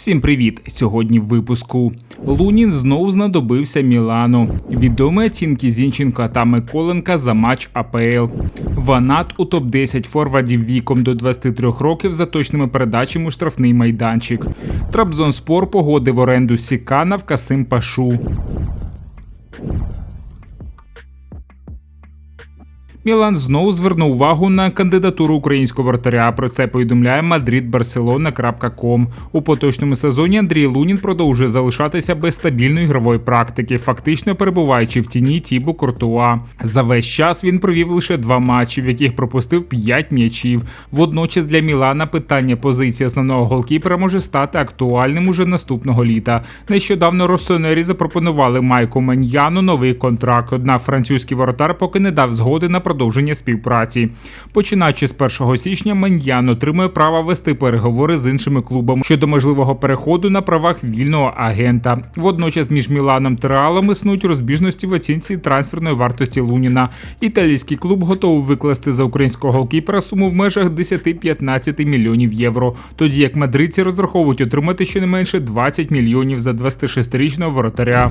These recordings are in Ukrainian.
Всім привіт! Сьогодні в випуску Лунін знов знадобився Мілану. Відомі оцінки Зінченка та Миколенка за матч АПЛ. Ванат у топ 10 форвардів віком до 23 років за точними передачами штрафний майданчик. Трабзонспор погодив оренду Сікана в Касим Пашу. Мілан знову звернув увагу на кандидатуру українського вратаря. Про це повідомляє madridbarcelona.com. У поточному сезоні Андрій Лунін продовжує залишатися без стабільної ігрової практики, фактично перебуваючи в тіні Тібу Куртуа. За весь час він провів лише два матчі, в яких пропустив п'ять м'ячів. Водночас для Мілана питання позиції основного голкіпера може стати актуальним уже наступного літа. Нещодавно Росонері запропонували Майку Маньяну новий контракт. Однак французький воротар поки не дав згоди на продовження співпраці. Починаючи з 1 січня, Маньян отримує право вести переговори з іншими клубами щодо можливого переходу на правах вільного агента. Водночас між Міланом та Реалом існують розбіжності в оцінці трансферної вартості Луніна. Італійський клуб готовий викласти за українського голкіпера суму в межах 10-15 мільйонів євро, тоді як мадридці розраховують отримати щонайменше 20 мільйонів за 26-річного воротаря.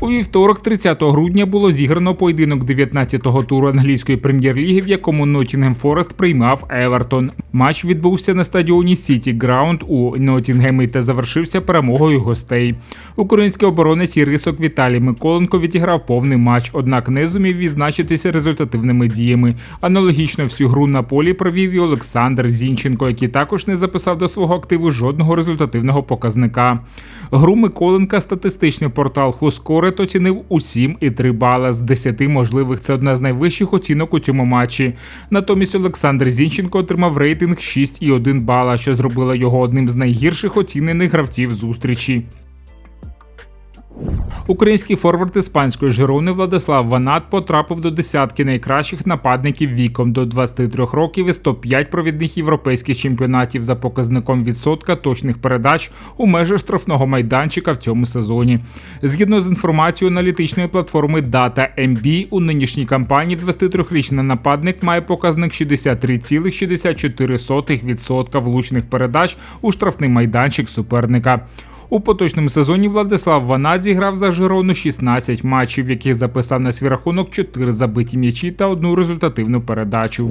У вівторок, 30 грудня, було зіграно поєдинок 19-го туру англійської прем'єр-ліги, в якому Ноттінгем Форест приймав Евертон. Матч відбувся на стадіоні Сіті Граунд у Ноттінгемі та завершився перемогою гостей. Український оборонець і рисок Віталій Миколенко відіграв повний матч, однак не зумів відзначитися результативними діями. Аналогічно всю гру на полі провів і Олександр Зінченко, який також не записав до свого активу жодного результативного показника. Гру Миколенка статистичний портал Хускорет оцінив у 7,3 бала з 10 можливих. Це одна з найвищих оцінок у цьому матчі. Натомість Олександр Зінченко отримав рейтинг 6,1 бала, що зробило його одним з найгірших оцінених гравців зустрічі. Український форвард іспанської Жирони Владислав Ванат потрапив до десятки найкращих нападників віком до 23 років із топ-5 провідних європейських чемпіонатів за показником відсотка точних передач у межах штрафного майданчика в цьому сезоні. Згідно з інформацією аналітичної платформи DataMB, у нинішній кампанії 23-річний нападник має показник 63,64% влучних передач у штрафний майданчик суперника. У поточному сезоні Владислав Ванад зіграв за Жирону 16 матчів, в яких записав на свій рахунок 4 забиті м'ячі та одну результативну передачу.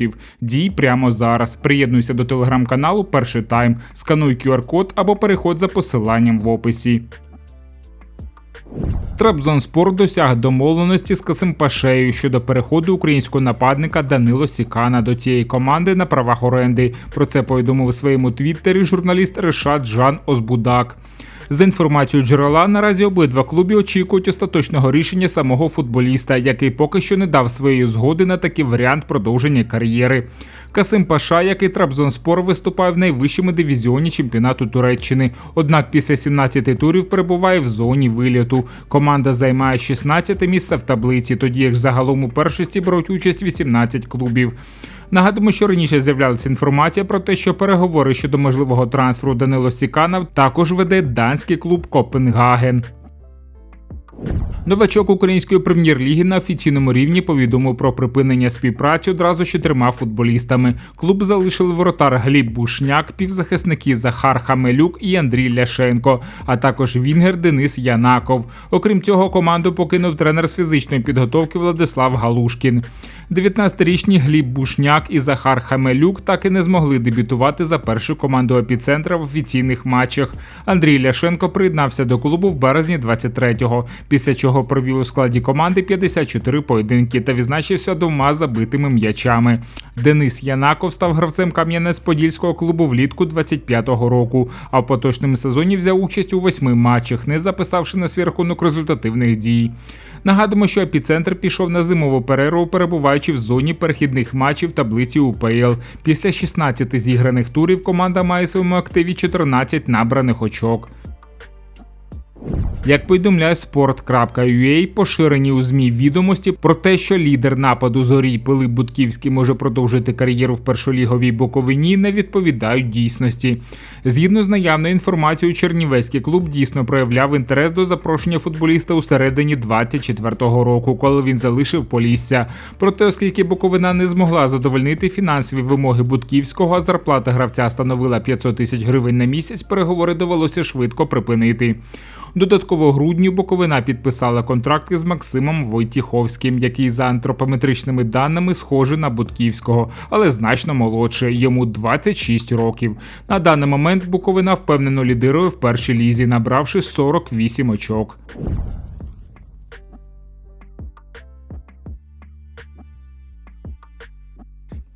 українців. Дій прямо зараз. Приєднуйся до телеграм-каналу Перший Тайм, скануй QR-код або переходь за посиланням в описі. Трабзонспор досяг домовленості з Касимпашею щодо переходу українського нападника Данило Сікана до цієї команди на правах оренди. Про це повідомив у своєму твіттері журналіст Решат Жан Озбудак. За інформацією джерела, наразі обидва клуби очікують остаточного рішення самого футболіста, який поки що не дав своєї згоди на такий варіант продовження кар'єри. Касим Паша, як і Трабзонспор, виступає в найвищому дивізіоні чемпіонату Туреччини. Однак після 17 турів перебуває в зоні виліту. Команда займає 16 місце в таблиці, тоді як загалом у першості беруть участь 18 клубів. Нагадуємо, що раніше з'являлася інформація про те, що переговори щодо можливого трансферу Данило Сіканов також веде данський клуб Копенгаген. Новачок української прем'єр-ліги на офіційному рівні повідомив про припинення співпраці одразу з чотирма футболістами. Клуб залишили воротар Гліб Бушняк, півзахисники Захар Хамелюк і Андрій Ляшенко, а також Вінгер Денис Янаков. Окрім цього, команду покинув тренер з фізичної підготовки Владислав Галушкін. 19-річні Гліб Бушняк і Захар Хамелюк так і не змогли дебютувати за першу команду епіцентра в офіційних матчах. Андрій Ляшенко приєднався до клубу в березні 23-го, після чого чого провів у складі команди 54 поєдинки та відзначився двома забитими м'ячами. Денис Янаков став гравцем Кам'янець-Подільського клубу влітку 25-го року, а в поточному сезоні взяв участь у восьми матчах, не записавши на свій рахунок результативних дій. Нагадуємо, що епіцентр пішов на зимову перерву, перебуваючи в зоні перехідних матчів таблиці УПЛ. Після 16 зіграних турів команда має в своєму активі 14 набраних очок. Як повідомляє sport.ua, поширені у ЗМІ відомості про те, що лідер нападу зорі Пилип Будківський може продовжити кар'єру в першоліговій боковині, не відповідають дійсності. Згідно з наявною інформацією, Чернівецький клуб дійсно проявляв інтерес до запрошення футболіста у середині 24-го року, коли він залишив Полісся. Проте, оскільки Буковина не змогла задовольнити фінансові вимоги Будківського, а зарплата гравця становила 500 тисяч гривень на місяць, переговори довелося швидко припинити. Додатково в грудні Буковина підписала контракти з Максимом Войтіховським, який за антропометричними даними схожий на Будківського, але значно молодше. Йому 26 років. На даний момент Буковина впевнено лідирує в першій лізі, набравши 48 очок.